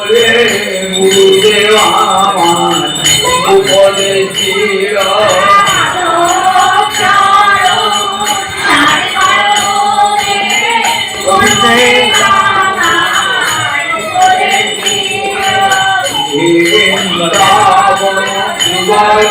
বলে গুরুদেব আমার উপদেশির বৃন্দাবন শিবায়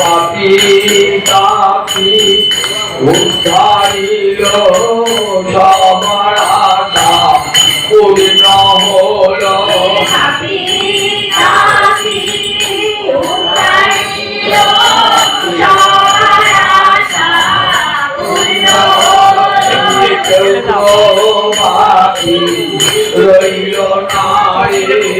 পাপি পাপি উদ্ধারিল সবার আশা পূর্ণ হলো রইল নারে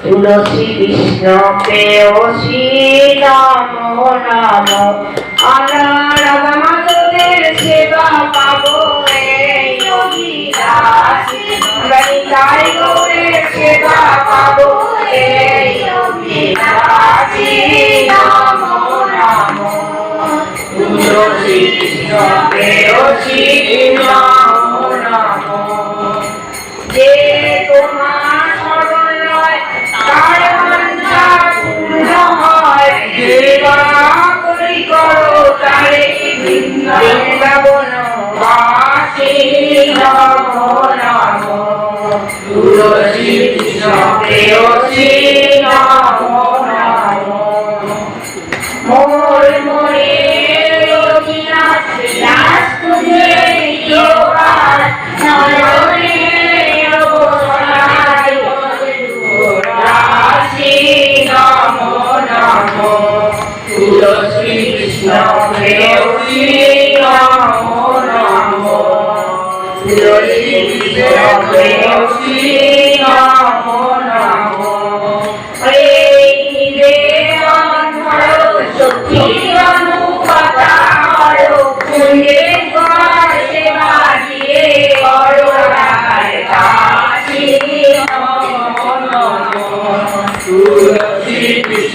সব মনোরা তুলসী কৃষ্ণ, প্রেয়সী নম নম। আনারাধা মাধবের সেবা পাবো অভিলাষ। গৌরের সেবা পাবো নম নম। তুলসী কৃষ্ণ, প্রেয়সী। নম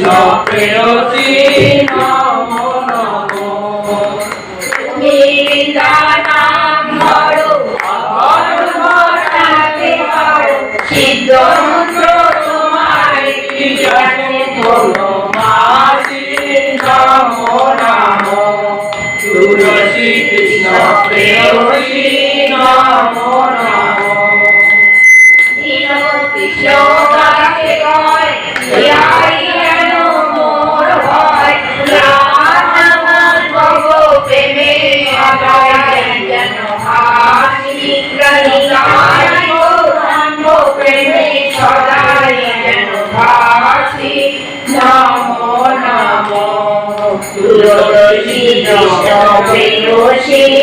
No creo তুলসী কৃষ্ণ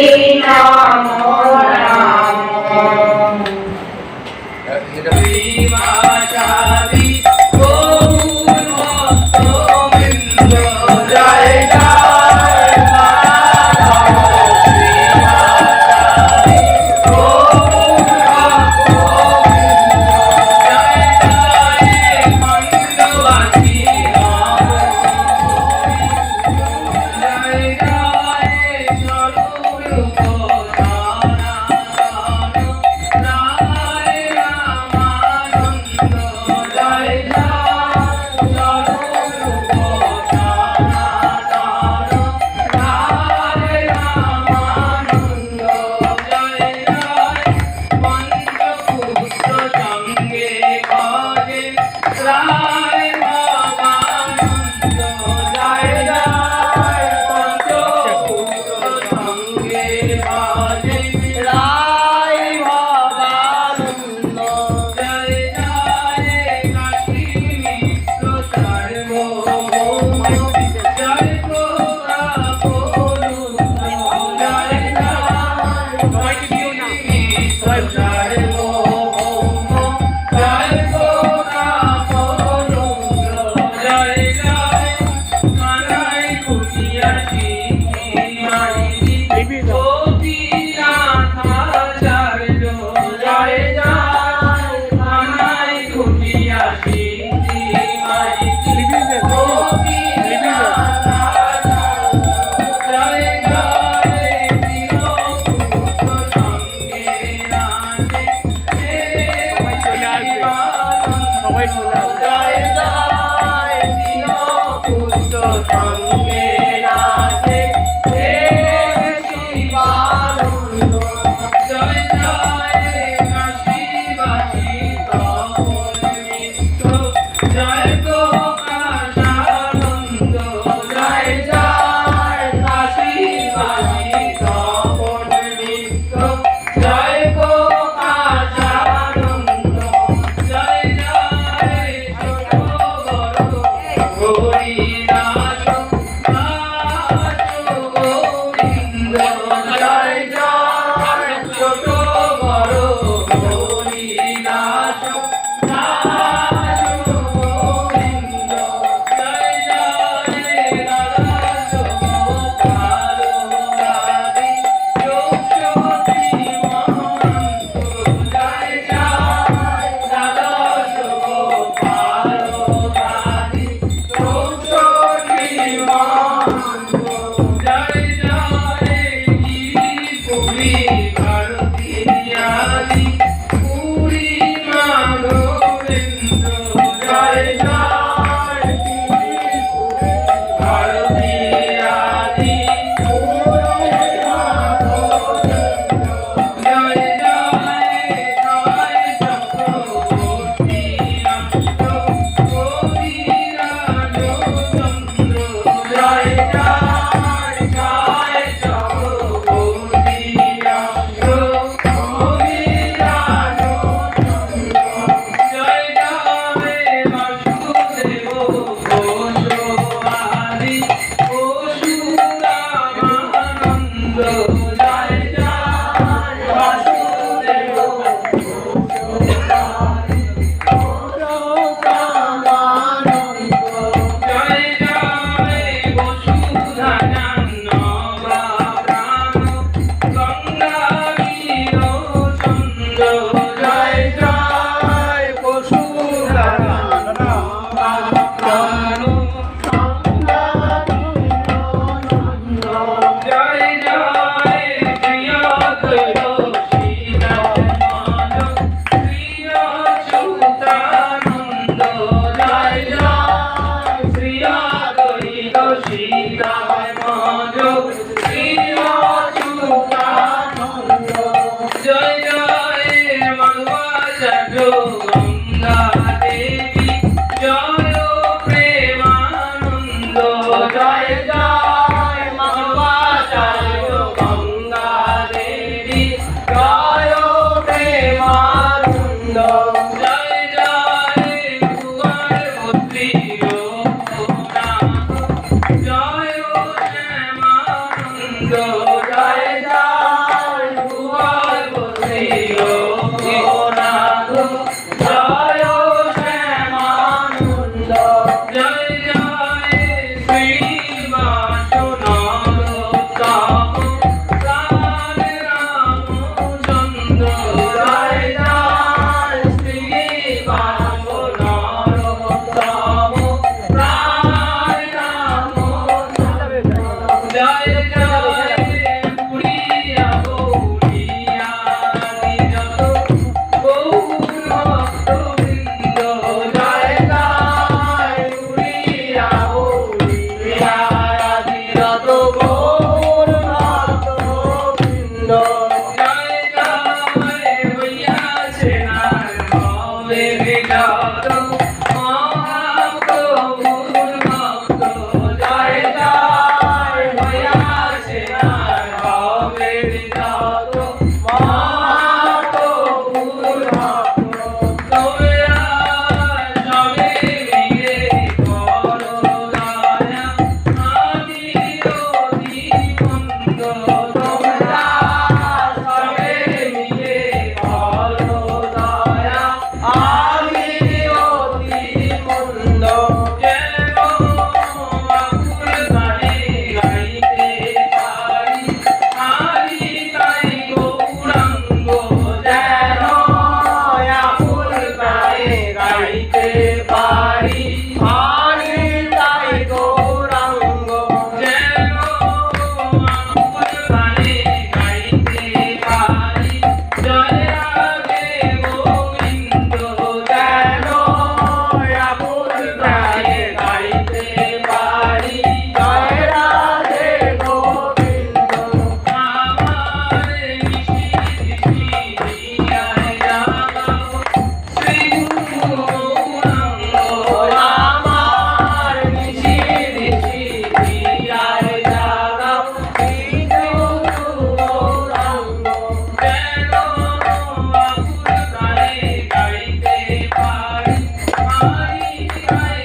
সুন্দর Bye.